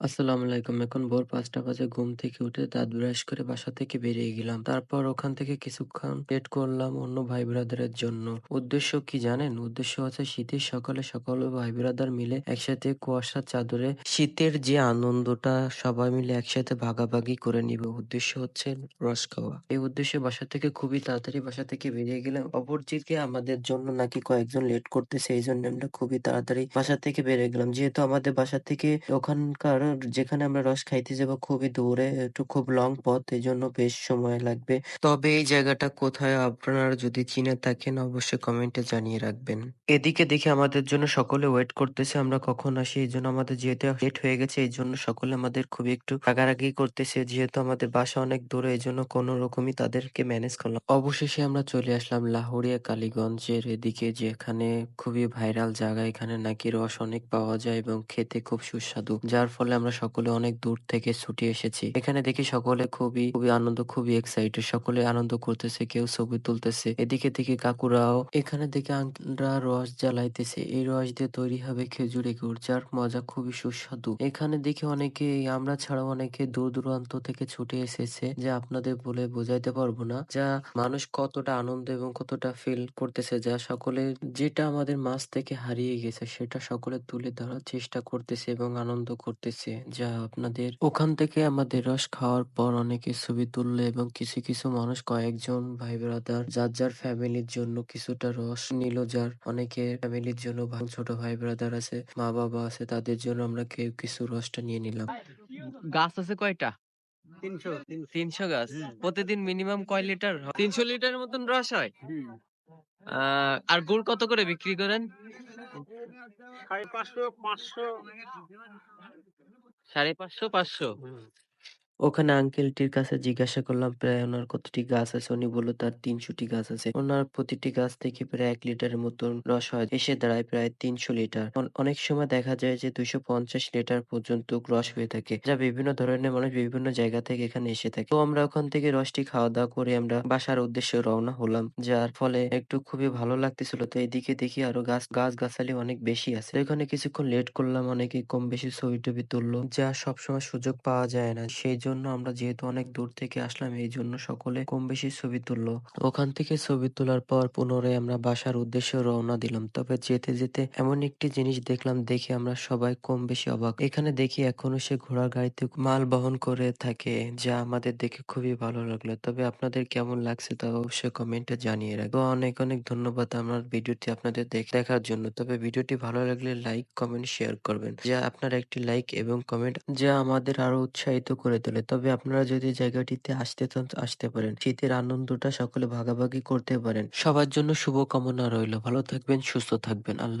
আসসালামু আলাইকুম। এখন ভোর পাঁচটা বাজে, ঘুম থেকে উঠে দাঁত ব্রাশ করে বাসা থেকে বেরিয়ে গেলাম। তারপর ওখান থেকে কিছুক্ষণ ওয়েট করলাম অন্য ভাই ব্রাদারের জন্য। উদ্দেশ্য কি জানেন? উদ্দেশ্য হচ্ছে শীতের সকালে সকল ভাই ব্রাদার মিলে একসাথে কুয়াশার চাদরে শীতের যে আনন্দটা সবাই মিলে একসাথে ভাগাভাগি করে নিব। উদ্দেশ্য হচ্ছে রস খাওয়া। এই উদ্দেশ্যে বাসা থেকে খুবই তাড়াতাড়ি বাসা থেকে বেরিয়ে গেলাম। অপরদিকে আমাদের জন্য নাকি কয়েকজন লেট করতেছে এই জন্য আমরা খুবই তাড়াতাড়ি বাসা থেকে বেরিয়ে গেলাম। যেহেতু আমাদের বাসা থেকে ওখানকার যেখানে আমরা রস খাইতে যাব খুবই দূরে, একটু খুব লং পথ এই জন্য বেশ সময় লাগবে। তবে এই জায়গাটা কোথায় আপনারা যদি চিনে থাকেন, অবশ্যই কমেন্টে জানিয়ে রাখবেন। এদিকে দেখে আমাদের জন্য সকলে ওয়েট করতেছে, আমরা কখন আসি, এই জন্য আমাদের যেহেতু লেট হয়ে গেছে, এই জন্য সকলে আমাদের খুবই একটু রাগারাগি করতেছে, যেহেতু আমাদের বাসা অনেক দূরে, এই জন্য কোনো রকমই তাদেরকে ম্যানেজ করলাম। অবশেষে আমরা চলে আসলাম লাহোরিয়া, কালীগঞ্জের এদিকে, যেখানে খুবই ভাইরাল জায়গা, এখানে নাকি রস অনেক পাওয়া যায় এবং খেতে খুব সুস্বাদু, যার ফলে আমরা সকলে অনেক দূর থেকে ছুটে এসেছি। এখানে দেখি সকলে খুবই খুবই আনন্দ, খুবই এক্সাইটেড সকলে আনন্দ করতেছে, কেউ ছবি তুলতেছে। এদিকে দেখি কাকুরাও, এখানে দেখি আঙ্কেলরা রস জ্বালাইতেছে। এই রস দিয়ে তৈরি হবে খেজুরি গুড়, যার মজা খুবই সুস্বাদু। এখানে দেখি অনেকে আমরা ছাড়াও অনেকে দূর দূরান্ত থেকে ছুটে এসেছে, যা আপনাদের বলে বোঝাইতে পারব না। যা মানুষ কতটা আনন্দ এবং কতটা ফিল করতেছে, যা সকলে, যেটা আমাদের মাঝ থেকে হারিয়ে গেছে, সেটা সকলে তুলে ধরার চেষ্টা করতেছে এবং আনন্দ করতেছে। যা আপনাদের ওখান থেকে আমাদের রস খাওয়ার পর অনেকে ছবি তুললো এবং কিছু কিছু মানুষ কয়েকজন ভাই ব্রাদার যার যার ফ্যামিলির জন্য কিছুটা রস নিল যার অনেকে ফ্যামিলির জন্য ছোট ভাই ব্রাদার আছে মা বাবা আছে তাদের জন্য আমরা কেউ কিছু রসটা নিয়ে নিলাম। গাছ আছে কয়টা? তিনশো। তিনশো গাছ? প্রতিদিন মিনিমাম কয় লিটার তিনশো লিটারের মতন রস হয়? আহ, আর গুড় কত করে বিক্রি করেন? পাঁচশো পাঁচশো। সাড়ে পাঁচশো পাঁচশো। ওখানে আঙ্কেলটির কাছে জিজ্ঞাসা করলাম, প্রায় ওনার কতটি গাছ আছে? উনি বলল, তার তিনশোটি গাছ আছে। ওনার প্রতিটি গাছ থেকে প্রায় এক লিটারের মতন রস হয়, এসে দাঁড়ায় প্রায় তিনশো লিটার। অনেক সময় দেখা যায় যে দুইশো পঞ্চাশ লিটার পর্যন্ত রস হয়ে থাকে, যা বিভিন্ন ধরনের মানুষ বিভিন্ন জায়গা থেকে এখানে এসে থাকে। তো আমরা ওখান থেকে রসটি খাওয়া দাওয়া করে আমরা বাসার উদ্দেশ্যে রওনা হলাম, যার ফলে একটু খুবই ভালো লাগতেছিল। তো এদিকে দেখি আরও গাছ গাছ গাছালি অনেক বেশি আছে। এখানে কিছুক্ষণ লেট করলাম, অনেকে কম বেশি ছবি টবি তুললো, যা সবসময় সুযোগ পাওয়া যায় না। সেই জন্য আমরা যেহেতু অনেক দূর থেকে আসলাম, এই জন্য সকলে কম বেশি ছবি তুললো। ওখান থেকে ছবি তোলার পর পুনরায় আমরা বাসার উদ্দেশ্যে রওনা দিলাম। তবে যেতে যেতে এমন একটি জিনিস দেখলাম, দেখে আমরা সবাই কম বেশি অবাক। এখানে দেখি এখনও সে ঘোড়ার গাড়িতে মাল বহন করে থাকে, যা আমাদের দেখে খুবই ভালো লাগল। তবে আপনাদের কেমন লাগছে তা অবশ্যই কমেন্টে জানিয়ে রাখব অনেক অনেক ধন্যবাদ আমার ভিডিওটি আপনাদের দেখ- দেখার জন্য। তবে ভিডিওটি ভালো লাগলে লাইক, কমেন্ট, শেয়ার করবেন, যা আপনার একটি লাইক এবং কমেন্ট, যা আমাদের আরও উৎসাহিত করে তোলে। তবে আপনারা যদি জায়গাটিতে আসতে চান, আসতে পারেন। শীতের আনন্দটা সকলে ভাগাভাগি করতে পারেন। সবার জন্য শুভকামনা রইল। ভালো থাকবেন, সুস্থ থাকবেন। আল্লাহ